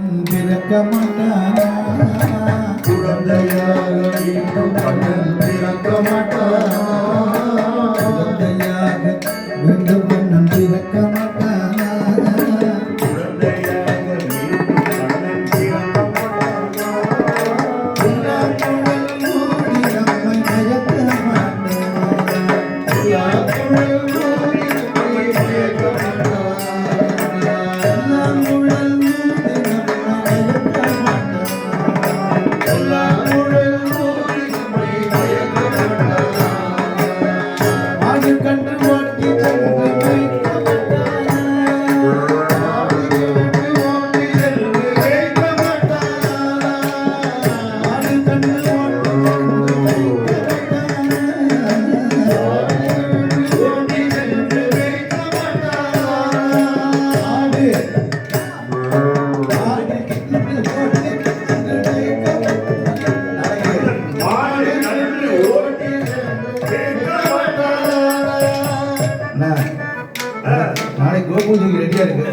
பிறக்க மாட்டானா குழந்தையாக மீண்டும் கண்ணன் பிறக்க மாட்டானா குழந்தையாக மீண்டும் மன்னன் பிறக்க மாட்டானா குழந்தையாக மீண்டும் கண்ணன் பிறக்க மாட்டானா எல்லா நாளைக்கு கோபூஜைக்கு ரெடியா இருக்கு.